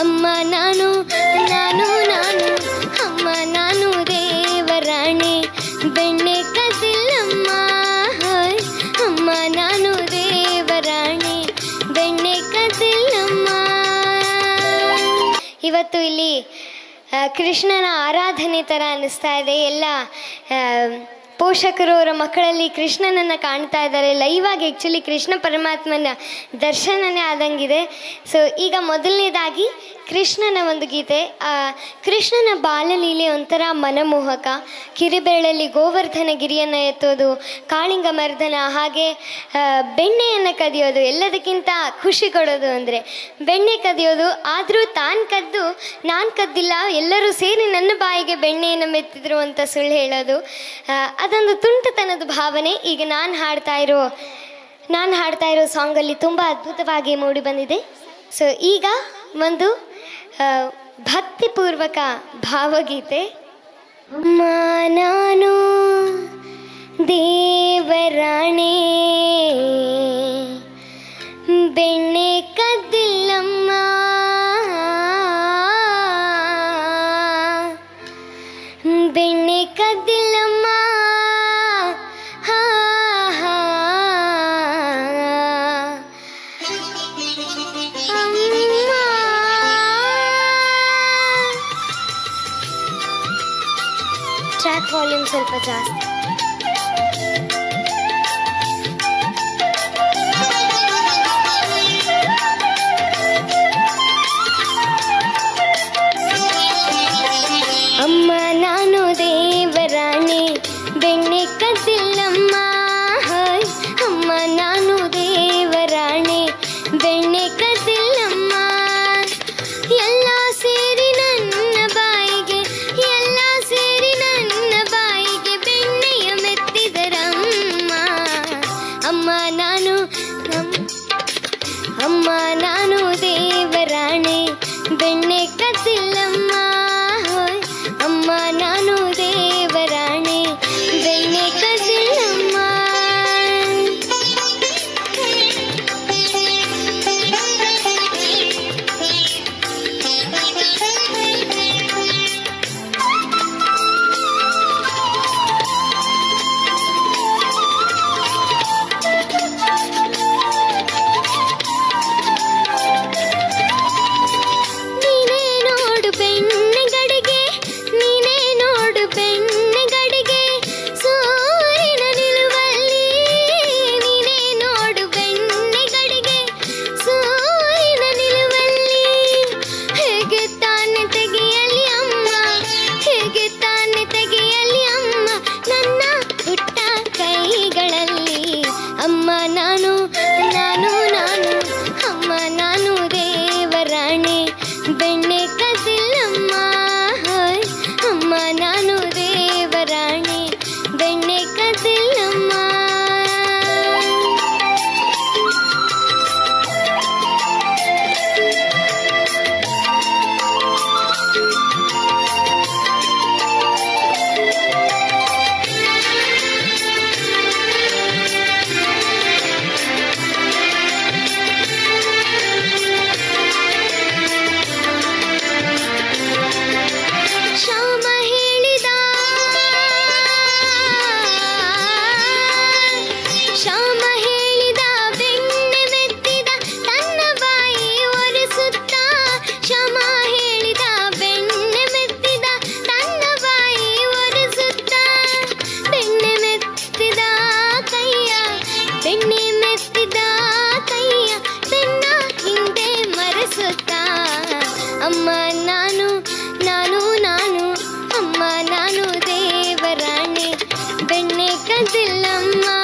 ಅಮ್ಮ ನಾನು ನಾನು ನಾನು, ಅಮ್ಮ ನಾನು ದೇವರಾಣಿ, ಬೆಣ್ಣೆ ಕದಿಲ್ಲಮ್ಮ ಅಮ್ಮ ನಾನು ದೇವರಾಣಿ, ಬೆಣ್ಣೆ ಕದಿಲ್ಲಮ್ಮ ಇವತ್ತು ಇಲ್ಲಿ ಕೃಷ್ಣನ ಆರಾಧನೆ ಥರ ಅನ್ನಿಸ್ತಾ ಇದೆ. ಎಲ್ಲ ಪೋಷಕರು ಅವರ ಮಕ್ಕಳಲ್ಲಿ ಕೃಷ್ಣನನ್ನು ಕಾಣ್ತಾ ಇದ್ದಾರೆ. ಲೈವ್ ಆಗಿ ಆ್ಯಕ್ಚುಲಿ ಕೃಷ್ಣ ಪರಮಾತ್ಮನ ದರ್ಶನನೇ ಆದಂಗಿದೆ. ಸೊ ಈಗ ಮೊದಲನೇದಾಗಿ ಕೃಷ್ಣನ ಒಂದು ಗೀತೆ. ಕೃಷ್ಣನ ಬಾಲಲೀಲೆ ಒಂಥರ ಮನಮೋಹಕ. ಕಿರಿಬೆರಳಲ್ಲಿ ಗೋವರ್ಧನ ಗಿರಿಯನ್ನು ಎತ್ತೋದು ಕಾಳಿಂಗ ಮರ್ದನ ಹಾಗೆ ಬೆಣ್ಣೆಯನ್ನು ಕದಿಯೋದು, ಎಲ್ಲದಕ್ಕಿಂತ ಖುಷಿ ಕೊಡೋದು ಅಂದರೆ. ಬೆಣ್ಣೆ ಕದಿಯೋದು, ಆದರೂ ತಾನು ಕದ್ದು, ನಾನು ಕದ್ದಿಲ್ಲ, ಎಲ್ಲರೂ ಸೇರಿ ನನ್ನ ಬಾಯಿಗೆ ಬೆಣ್ಣೆಯನ್ನು ಮೆತ್ತಿದ್ರು ಅಂತ ಸುಳ್ಳು ಹೇಳೋದು. ಅದೊಂದು ತುಂಟತನದ ಭಾವನೆ. ಈಗ ನಾನು ಹಾಡ್ತಾ ಇರೋ, ನಾನು ಹಾಡ್ತಾ ಇರೋ ಸಾಂಗಲ್ಲಿ ತುಂಬ ಅದ್ಭುತವಾಗಿ ಮೂಡಿ ಬಂದಿದೆ. ಸೊ ಈಗ ಒಂದು ಭಕ್ತಿಪೂರ್ವಕ ಭಾವಗೀತೆ ಅಮ್ಮ ನಾನು ದೇವರಾಣೆ ಬೆಣ್ಣೆ ಕದ್ದಿಲ್ಲಮ್ಮ ಬೆಣ್ಣೆ ಕದ್ದಿಲ್ಲಮ್ಮ ಟ್ರ್ಯಾಕ್ ವಾಲ್ಯೂಮ್ ಸ್ವಲ್ಪ ಜಾಸ್ತಿ ಅಮ್ಮ ನಾನು ದೇವರಾಣಿ ಬೆಣ್ಣೆ ಕದ್ದಿಲ್ಲಮ್ಮ ಹಾಯ್ ಅಮ್ಮ ನಾನು ದೇವರಾಣಿ ಬೆಣ್ಣೆ ಕದ್ದಿಲ್ಲಮ್ಮ ಕದ್ದಿಲ್ಲಮ್ಮ ಬೆಣ್ಣೆ ಕದಿಲ್ಲಮ್ಮ my